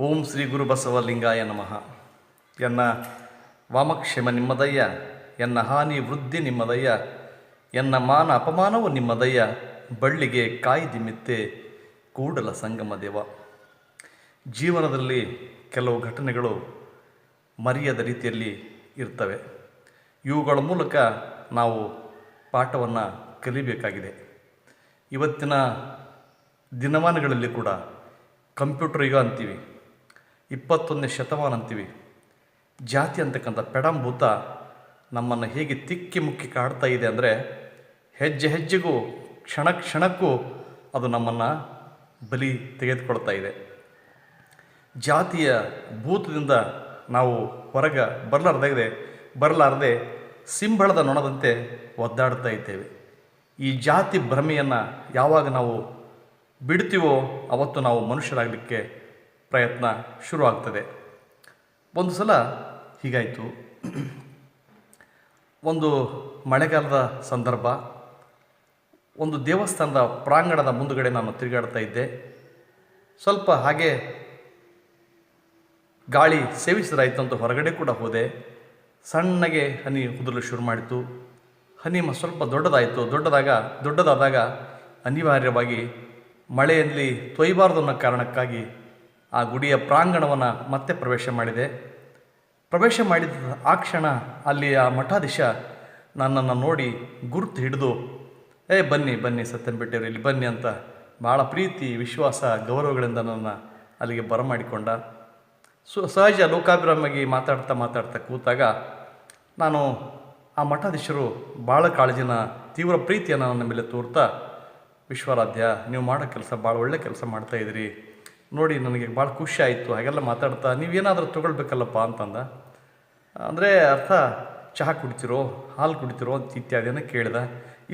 ಓಂ ಶ್ರೀ ಗುರು ಬಸವಲಿಂಗಾಯ ನಮಃ. ಎನ್ನ ವಾಮಕ್ಷೇಮ ನಿಮ್ಮದಯ್ಯ, ಎನ್ನ ಹಾನಿ ವೃದ್ಧಿ ನಿಮ್ಮದಯ್ಯ, ಎನ್ನ ಮಾನ ಅಪಮಾನವು ನಿಮ್ಮದಯ್ಯ, ಬಳ್ಳಿಗೆ ಕಾಯ್ದಿ ಮಿತ್ತೆ ಕೂಡಲ ಸಂಗಮ ದೇವ. ಜೀವನದಲ್ಲಿ ಕೆಲವು ಘಟನೆಗಳು ಮರೆಯದ ರೀತಿಯಲ್ಲಿ ಇರ್ತವೆ. ಇವುಗಳ ಮೂಲಕ ನಾವು ಪಾಠವನ್ನು ಕಲಿಬೇಕಾಗಿದೆ. ಇವತ್ತಿನ ದಿನಮಾನಗಳಲ್ಲಿ ಕೂಡ ಕಂಪ್ಯೂಟರ್ ಯುಗ ಅಂತೀವಿ. ಇಪ್ಪತ್ತೊಂದನೇ ಶತಮಾನ ಅಂತೀವಿ ಜಾತಿ ಅಂತಕ್ಕಂಥ ಪೆಡಂಭೂತ ನಮ್ಮನ್ನು ಹೇಗೆ ತಿಕ್ಕಿ ಮುಕ್ಕಿ ಕಾಡ್ತಾ ಇದೆ ಅಂದರೆ ಹೆಜ್ಜೆ ಹೆಜ್ಜೆಗೂ, ಕ್ಷಣ ಕ್ಷಣಕ್ಕೂ ಅದು ನಮ್ಮನ್ನು ಬಲಿ ತೆಗೆದುಕೊಳ್ತಾ ಇದೆ. ಜಾತಿಯ ಭೂತದಿಂದ ನಾವು ಹೊರಗ ಬರಲಾರ್ದಾಗಿದೆ ಬರಲಾರದೆ ಸಿಂಬಳದ ನೊಣದಂತೆ ಒದ್ದಾಡ್ತಾ ಇದ್ದೇವೆ. ಈ ಜಾತಿ ಭ್ರಮೆಯನ್ನು ಯಾವಾಗ ನಾವು ಬಿಡ್ತೀವೋ ಅವತ್ತು ನಾವು ಮನುಷ್ಯರಾಗಲಿಕ್ಕೆ ಪ್ರಯತ್ನ ಶುರುವಾಗ್ತದೆ. ಒಂದು ಸಲ ಹೀಗಾಯಿತು. ಒಂದು ಮಳೆಗಾಲದ ಸಂದರ್ಭ, ಒಂದು ದೇವಸ್ಥಾನದ ಪ್ರಾಂಗಣದ ಮುಂದುಗಡೆ ನಾನು ತಿರುಗಾಡ್ತಾ ಇದ್ದೆ. ಸ್ವಲ್ಪ ಹಾಗೆ ಗಾಳಿ ಸೇವಿಸಿದ್ರಾಯಿತು ಅಂತ ಹೊರಗಡೆ ಕೂಡ ಹೋದೆ. ಸಣ್ಣಗೆ ಹನಿ ಉದುರಲು ಶುರು ಮಾಡಿತು. ಹನಿ ಸ್ವಲ್ಪ ದೊಡ್ಡದಾಯಿತು. ದೊಡ್ಡದಾಗ, ದೊಡ್ಡದಾದಾಗ ಅನಿವಾರ್ಯವಾಗಿ ಮಳೆಯಲ್ಲಿ ತೊಯ್ಬಾರ್ದು ಅನ್ನೋ ಕಾರಣಕ್ಕಾಗಿ ಆ ಗುಡಿಯ ಪ್ರಾಂಗಣವನ್ನು ಮತ್ತೆ ಪ್ರವೇಶ ಮಾಡಿದೆ. ಪ್ರವೇಶ ಮಾಡಿದ ಆ ಕ್ಷಣ ಅಲ್ಲಿ ಆ ಮಠಾಧೀಶ ನನ್ನನ್ನು ನೋಡಿ ಗುರುತು ಹಿಡಿದು, ಏ, ಬನ್ನಿ ಬನ್ನಿ ಸತ್ಯಂಪೇಟೆಯವರು ಇಲ್ಲಿ ಬನ್ನಿ ಅಂತ ಭಾಳ ಪ್ರೀತಿ, ವಿಶ್ವಾಸ, ಗೌರವಗಳಿಂದ ನನ್ನ ಅಲ್ಲಿಗೆ ಬರಮಾಡಿಕೊಂಡ. ಸು, ಸಹಜ ಲೋಕಾಭಿರಾಮಾಗಿ ಮಾತಾಡ್ತಾ ಮಾತಾಡ್ತಾ ಕೂತಾಗ ನಾನು ಆ ಮಠಾಧೀಶರು ಭಾಳ ಕಾಳಜಿನ, ತೀವ್ರ ಪ್ರೀತಿಯನ್ನು ನನ್ನ ಮೇಲೆ ತೋರ್ತಾ, ವಿಶ್ವರಾಧ್ಯ, ನೀವು ಮಾಡೋ ಕೆಲಸ ಭಾಳ ಒಳ್ಳೆ ಕೆಲಸ ಮಾಡ್ತಾ ಇದ್ದೀರಿ. ನೋಡಿ ನನಗೆ ಭಾಳ ಖುಷಿ ಆಯಿತು, ಹಾಗೆಲ್ಲ ಮಾತಾಡ್ತಾ, ನೀವೇನಾದರೂ ತೊಗೊಳ್ಬೇಕಲ್ಲಪ್ಪ ಅಂತಂದ. ಅಂದರೆ ಅರ್ಥ, ಚಹಾ ಕುಡಿತಿರೋ, ಹಾಲು ಕುಡಿತಿರೋ ಅಂತ ಇತ್ಯಾದಿಯನ್ನು ಕೇಳಿದೆ.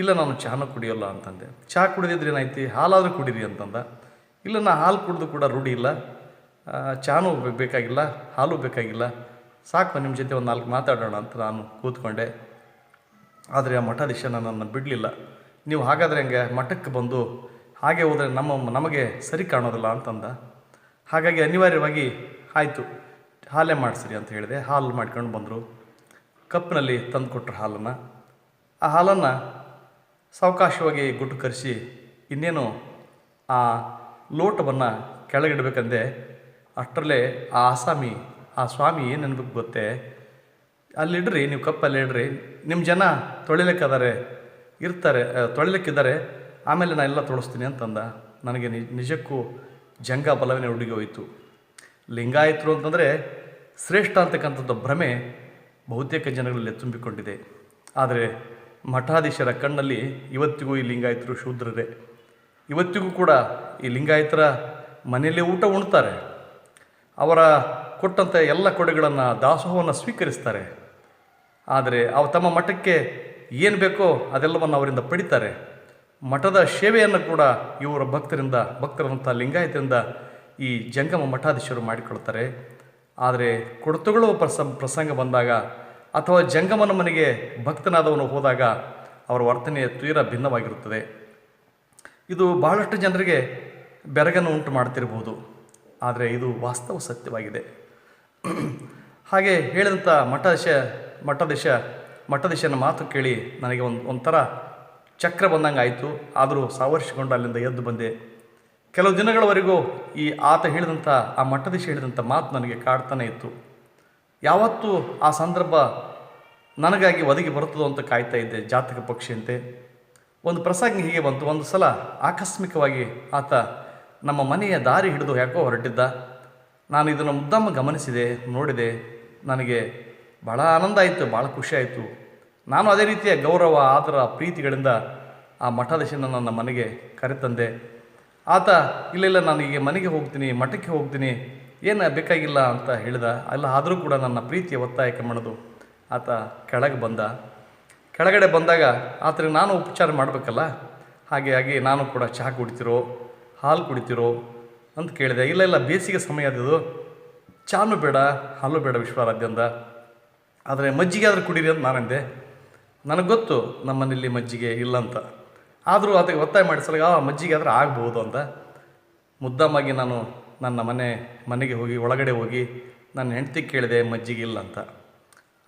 ಇಲ್ಲ, ನಾನು ಚಹಾನ ಕುಡಿಯೋಲ್ಲ ಅಂತಂದೆ. ಚಹಾ ಕುಡಿದಿದ್ರೆ ಏನಾಯ್ತು? ಹಾಲಾದರೂ ಕುಡೀರಿ ಅಂತಂದ. ಇಲ್ಲ, ನಾ ಹಾಲು ಕುಡಿದು ಕೂಡ ರೂಢಿ ಇಲ್ಲ. ಚಹಾನೂ ಬೇಕಾಗಿಲ್ಲ, ಹಾಲು ಬೇಕಾಗಿಲ್ಲ. ಸಾಕು ನಿಮ್ಮ ಜೊತೆ ಒಂದು ನಾಲ್ಕು ಮಾತಾಡೋಣ ಅಂತ ನಾನು ಕೂತ್ಕೊಂಡೆ. ಆದರೆ ಆ ಮಠಾಧೀಶ ನನ್ನನ್ನು ಬಿಡಲಿಲ್ಲ. ನೀವು ಹಾಗಾದರೆ ಹಂಗೆ? ಮಠಕ್ಕೆ ಬಂದು ಹಾಗೆ ಹೋದರೆ ನಮ್ಮ ನಮಗೆ ಸರಿ ಕಾಣೋದಿಲ್ಲ ಅಂತಂದ. ಹಾಗಾಗಿ ಅನಿವಾರ್ಯವಾಗಿ ಆಯಿತು, ಹಾಲೇ ಮಾಡಿಸ್ರಿ ಅಂತ ಹೇಳಿದೆ. ಹಾಲು ಮಾಡ್ಕೊಂಡು ಬಂದರು. ಕಪ್ನಲ್ಲಿ ತಂದು ಕೊಟ್ಟರು ಹಾಲನ್ನು. ಆ ಹಾಲನ್ನು ಸಾವಕಾಶವಾಗಿ ಗುಟ್ಟು ಕರೆಸಿ ಇನ್ನೇನು ಆ ಲೋಟವನ್ನು ಕೆಳಗಿಡಬೇಕಂದೆ ಅಷ್ಟರಲ್ಲೇ ಆ ಆಸಾಮಿ, ಆ ಸ್ವಾಮಿ ಏನು ಅನ್ಬೇಕು ಗೊತ್ತೇ? ಅಲ್ಲಿಡ್ರಿ, ನೀವು ಕಪ್ಪಲ್ಲಿ ಇಡ್ರಿ. ನಿಮ್ಮ ಜನ ತೊಳಿಲಿಕ್ಕಿದ್ದಾರೆ ಇರ್ತಾರೆ, ತೊಳಿಲಿಕ್ಕಿದ್ದಾರೆ. ಆಮೇಲೆ ನಾನು ಎಲ್ಲ ತೊಳಸ್ತೀನಿ ಅಂತಂದ, ನನಗೆ ನಿಜ ನಿಜಕ್ಕೂ ಜಂಗ ಬಲವಿನ ಹುಡುಗಿ ಹೋಯಿತು. ಲಿಂಗಾಯತರು ಅಂತಂದರೆ ಶ್ರೇಷ್ಠ ಅಂತಕ್ಕಂಥದ್ದು ಭ್ರಮೆ ಬಹುತೇಕ ಜನಗಳಲ್ಲಿ ತುಂಬಿಕೊಂಡಿದೆ. ಆದರೆ ಮಠಾಧೀಶರ ಕಣ್ಣಲ್ಲಿ ಇವತ್ತಿಗೂ ಈ ಲಿಂಗಾಯತರು ಶೂದ್ರರೇ. ಇವತ್ತಿಗೂ ಕೂಡ ಈ ಲಿಂಗಾಯತರ ಮನೆಯಲ್ಲೇ ಊಟ ಉಣ್ತಾರೆ. ಅವರ ಕೊಟ್ಟಂಥ ಎಲ್ಲ ಕೊಡೆಗಳನ್ನು ದಾಸೋಹವನ್ನು ಸ್ವೀಕರಿಸ್ತಾರೆ. ಆದರೆ ಅವ ತಮ್ಮ ಮಠಕ್ಕೆ ಏನು ಬೇಕೋ ಅದೆಲ್ಲವನ್ನು ಅವರಿಂದ ಪಡಿತಾರೆ. ಮಠದ ಸೇವೆಯನ್ನು ಕೂಡ ಇವರ ಭಕ್ತರಿಂದ, ಭಕ್ತರಂಥ ಲಿಂಗಾಯತರಿಂದ ಈ ಜಂಗಮ ಮಠಾಧೀಶರು ಮಾಡಿಕೊಳ್ತಾರೆ ಆದರೆ ಕೊಡತುಗಳು ಪ್ರಸ, ಪ್ರಸಂಗ ಬಂದಾಗ ಅಥವಾ ಜಂಗಮನ ಮನೆಗೆ ಭಕ್ತನಾದವನು ಹೋದಾಗ ಅವರ ವರ್ತನೆಯ ತೀರ ಭಿನ್ನವಾಗಿರುತ್ತದೆ. ಇದು ಬಹಳಷ್ಟು ಜನರಿಗೆ ಬೆರಗನ್ನು ಉಂಟು ಮಾಡ್ತಿರ್ಬೋದು ಆದರೆ ಇದು ವಾಸ್ತವ ಸತ್ಯವಾಗಿದೆ. ಹಾಗೆ ಹೇಳಿದಂಥ ಮಠಾಧೀಶ ಮಠಾಧೀಶ, ಮಠಾಧೀಶನ ಮಾತು ಕೇಳಿ ನನಗೆ ಒಂದು, ಒಂಥರ ಚಕ್ರ ಬಂದಂಗೆ ಆಯಿತು ಆದರೂ ಸಾವರ್ಸಿಕೊಂಡು ಅಲ್ಲಿಂದ ಎದ್ದು ಬಂದೆ. ಕೆಲವು ದಿನಗಳವರೆಗೂ ಈ ಆತ ಹೇಳಿದಂಥ, ಆ ಮಠದ ಹೇಳಿದಂಥ ಮಾತು ನನಗೆ ಕಾಡ್ತಾನೆ ಇತ್ತು. ಯಾವತ್ತೂ ಆ ಸಂದರ್ಭ ನನಗಾಗಿ ಒದಗಿ ಬರುತ್ತದೋ ಅಂತ ಕಾಯ್ತಾ ಇದ್ದೆ ಜಾತಕ ಪಕ್ಷಿಯಂತೆ. ಒಂದು ಪ್ರಸಂಗ ಹೀಗೆ ಬಂತು. ಒಂದು ಸಲ ಆಕಸ್ಮಿಕವಾಗಿ ಆತ ನಮ್ಮ ಮನೆಯ ದಾರಿ ಹಿಡಿದು ಯಾಕೋ ಹೊರಟಿದ್ದ. ನಾನು ಇದನ್ನು ಮುದ್ದಮ್ಮ ಗಮನಿಸಿದೆ, ನೋಡಿದೆ. ನನಗೆ ಭಾಳ ಆನಂದ ಆಯಿತು ಭಾಳ ಖುಷಿ ಆಯಿತು. ನಾನು ಅದೇ ರೀತಿಯ ಗೌರವ, ಆದರ, ಪ್ರೀತಿಗಳಿಂದ ಆ ಮಠಾಧೀಶನ ನನ್ನ ಮನೆಗೆ ಕರೆತಂದೆ. ಆತ, ಇಲ್ಲ ಇಲ್ಲ, ನಾನು ಈಗ ಮನೆಗೆ ಹೋಗ್ತೀನಿ, ಮಠಕ್ಕೆ ಹೋಗ್ತೀನಿ, ಏನು ಬೇಕಾಗಿಲ್ಲ ಅಂತ ಹೇಳಿದ. ಅಲ್ಲ, ಆದರೂ ಕೂಡ ನನ್ನ ಪ್ರೀತಿಯ ಒತ್ತಾಯಕ್ಕೆ ಮಾಡೋದು ಆತ ಕೆಳಗೆ ಬಂದ. ಕೆಳಗಡೆ ಬಂದಾಗ ಆತನಿಗೆ ನಾನು ಉಪಚಾರ ಮಾಡಬೇಕಲ್ಲ? ಹಾಗೆ ಆಗಿ ನಾನು ಕೂಡ ಚಹಾ ಕುಡಿತಿರೋ, ಹಾಲು ಕುಡಿತಿರೋ ಅಂತ ಕೇಳಿದೆ. ಇಲ್ಲ ಇಲ್ಲ, ಬೇಸಿಗೆ ಸಮಯ ಅದು. ಚಹಾನು ಬೇಡ, ಹಾಲು ಬೇಡ ವಿಶ್ವಾರಾಧ್ಯ ಅಂದ ಆದರೆ ಮಜ್ಜಿಗೆ ಆದರೂ ಕುಡೀರಿ ಅಂತ ನಾನಂದೆ. ನನಗೆ ಗೊತ್ತು ನಮ್ಮನೇಲಿ ಮಜ್ಜಿಗೆ ಇಲ್ಲ ಅಂತ ಆದರೂ ಅದಕ್ಕೆ ಒತ್ತಾಯ ಮಾಡಿಸಲಿಕ್ಕೆ ಆ, ಮಜ್ಜಿಗೆ ಆದರೆ ಆಗ್ಬೋದು ಅಂತ. ಮುದ್ದಾಮಾಗಿ ನಾನು ನನ್ನ ಮನೆ, ಮನೆಗೆ ಹೋಗಿ, ಒಳಗಡೆ ಹೋಗಿ ನನ್ನ ಹೆಂಡತಿ ಕೇಳಿದೆ ಮಜ್ಜಿಗೆ ಇಲ್ಲ ಅಂತ.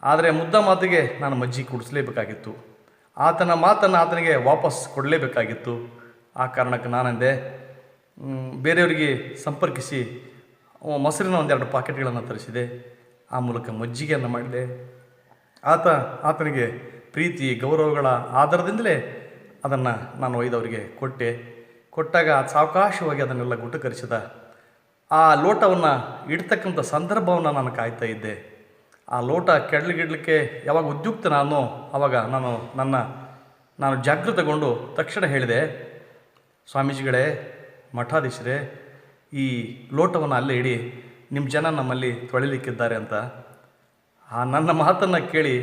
ಆದರೆ ಮುದ್ದ ಮಾತಿಗೆ ನಾನು ಮಜ್ಜಿಗೆ ಕುಡಿಸ್ಲೇಬೇಕಾಗಿತ್ತು. ಆತನ ಮಾತನ್ನು ಆತನಿಗೆ ವಾಪಸ್ ಕೊಡಲೇಬೇಕಾಗಿತ್ತು. ಆ ಕಾರಣಕ್ಕೆ ನಾನಂದೆ ಬೇರೆಯವರಿಗೆ ಸಂಪರ್ಕಿಸಿ ಮೊಸರಿನ ಒಂದೆರಡು ಪಾಕೆಟ್ಗಳನ್ನು ತರಿಸಿದೆ. ಆ ಮೂಲಕ ಮಜ್ಜಿಗೆಯನ್ನು ಮಾಡಿದೆ. ಆತ, ಆತನಿಗೆ ಪ್ರೀತಿ, ಗೌರವಗಳ ಆಧಾರದಿಂದಲೇ ಅದನ್ನು ನಾನು ಒಯ್ದವರಿಗೆ ಕೊಟ್ಟೆ. ಕೊಟ್ಟಾಗ ಸಾವಕಾಶವಾಗಿ ಅದನ್ನೆಲ್ಲ ಗುಟುಕರಿಸಿದ ಆ ಲೋಟವನ್ನು ಇಡ್ತಕ್ಕಂಥ ಸಂದರ್ಭವನ್ನು ನಾನು ಕಾಯ್ತಾ ಇದ್ದೆ. ಆ ಲೋಟ ಕೆಡಲಿಗಿಡ್ಲಿಕ್ಕೆ ಯಾವಾಗ ಉದ್ಯುಕ್ತ ನಾನು ಆವಾಗ ನಾನು ನನ್ನ, ನಾನು ಜಾಗೃತಗೊಂಡು ತಕ್ಷಣ ಹೇಳಿದೆ, ಸ್ವಾಮೀಜಿಗಳೇ, ಮಠಾಧೀಶರೇ, ಈ ಲೋಟವನ್ನು ಅಲ್ಲೇ ಇಡಿ ನಿಮ್ಮ ಜನ ನಮ್ಮಲ್ಲಿ ತೊಳಿಲಿಕ್ಕಿದ್ದಾರೆ ಅಂತ. ಆ ನನ್ನ ಮಾತನ್ನು ಕೇಳಿ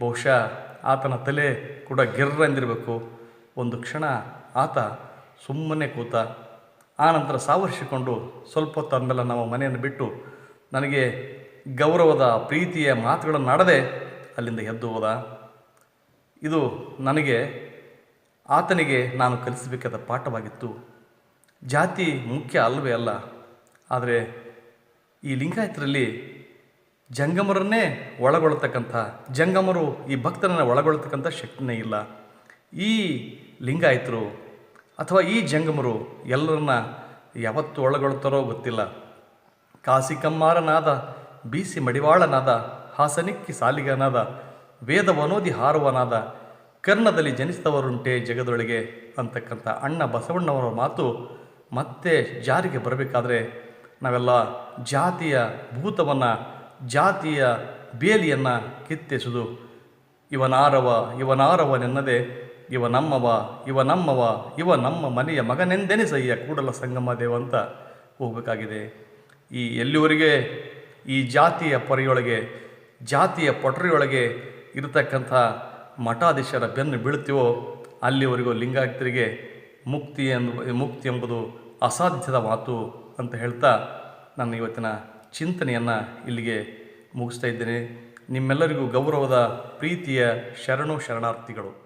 ಬಹುಶಃ ಆತನ ತಲೆ ಕೂಡ ಗಿರ್ರಂದಿರಬೇಕು ಒಂದು ಕ್ಷಣ ಆತ ಸುಮ್ಮನೆ ಕೂತ ಆನಂತರ ನಂತರ ಸಾವರಿಸಿಕೊಂಡು ಸ್ವಲ್ಪ ಹೊತ್ತು ನಾವು ಮನೆಯನ್ನು ಬಿಟ್ಟು ನನಗೆ ಗೌರವದ ಪ್ರೀತಿಯ ಮಾತುಗಳನ್ನು ಆಡದೆ ಅಲ್ಲಿಂದ ಎದ್ದು ಹೋದ. ಇದು ನನಗೆ, ಆತನಿಗೆ ನಾನು ಕಲಿಸಬೇಕಾದ ಪಾಠವಾಗಿತ್ತು. ಜಾತಿ ಮುಖ್ಯ ಅಲ್ಲವೇ ಅಲ್ಲ. ಆದರೆ ಈ ಲಿಂಗಾಯತರಲ್ಲಿ ಜಂಗಮರನ್ನೇ ಒಳಗೊಳ್ತಕ್ಕಂಥ, ಜಂಗಮರು ಈ ಭಕ್ತರನ್ನು ಒಳಗೊಳ್ತಕ್ಕಂಥ ಶಕ್ತಿನೇ ಇಲ್ಲ. ಈ ಲಿಂಗಾಯತರು ಅಥವಾ ಈ ಜಂಗಮರು ಎಲ್ಲರನ್ನ ಯಾವತ್ತು ಒಳಗೊಳ್ತಾರೋ ಗೊತ್ತಿಲ್ಲ. ಕಾಸಿಕಮ್ಮಾರನಾದ, ಬೀಸಿ ಮಡಿವಾಳನಾದ, ಹಾಸನಿಕ್ಕಿ ಸಾಲಿಗನಾದ ವೇದವನೋದಿ ಹಾರುವನಾದ, ಕರ್ಣದಲ್ಲಿ ಜನಿಸಿದವರುಂಟೆ ಜಗದೊಳಗೆ ಅಂತಕ್ಕಂಥ ಅಣ್ಣ ಬಸವಣ್ಣವರ ಮಾತು ಮತ್ತೆ ಜಾರಿಗೆ ಬರಬೇಕಾದ್ರೆ ನಾವೆಲ್ಲ ಜಾತಿಯ ಭೂತವನ್ನು ಜಾತಿಯ ಬೇಲಿಯನ್ನು ಕಿತ್ತೆಸುದು. ಇವನಾರವ, ಇವನಾರವನೆನ್ನದೆ ಇವ ನಮ್ಮವ ಇವ ನಮ್ಮವ ಇವ ನಮ್ಮ ಮನೆಯ ಮಗನೆಂದೆನಿಸಯ್ಯ ಕೂಡಲ ಸಂಗಮ ದೇವ ಅಂತ ಹೋಗಬೇಕಾಗಿದೆ. ಈ ಎಲ್ಲಿವರೆಗೆ, ಈ ಜಾತಿಯ ಪೊರೆಯೊಳಗೆ, ಜಾತಿಯ ಪೊಟರಿಯೊಳಗೆ ಇರತಕ್ಕಂಥ ಮಠಾಧೀಶರ ಬೆನ್ನು ಬೀಳ್ತೀವೋ, ಅಲ್ಲಿವರೆಗೂ ಲಿಂಗಾಯತರಿಗೆ ಮುಕ್ತಿ ಎಂದು, ಮುಕ್ತಿ ಎಂಬುದು ಅಸಾಧ್ಯದ ಮಾತು ಅಂತ ಹೇಳ್ತಾ ನನ್ನ ಇವತ್ತಿನ ಚಿಂತನೆಯನ್ನು ಇಲ್ಲಿಗೆ ಮುಗಿಸ್ತಾ ಇದ್ದೇನೆ. ನಿಮ್ಮೆಲ್ಲರಿಗೂ ಗೌರವದ ಪ್ರೀತಿಯ ಶರಣು ಶರಣಾರ್ಥಿಗಳು.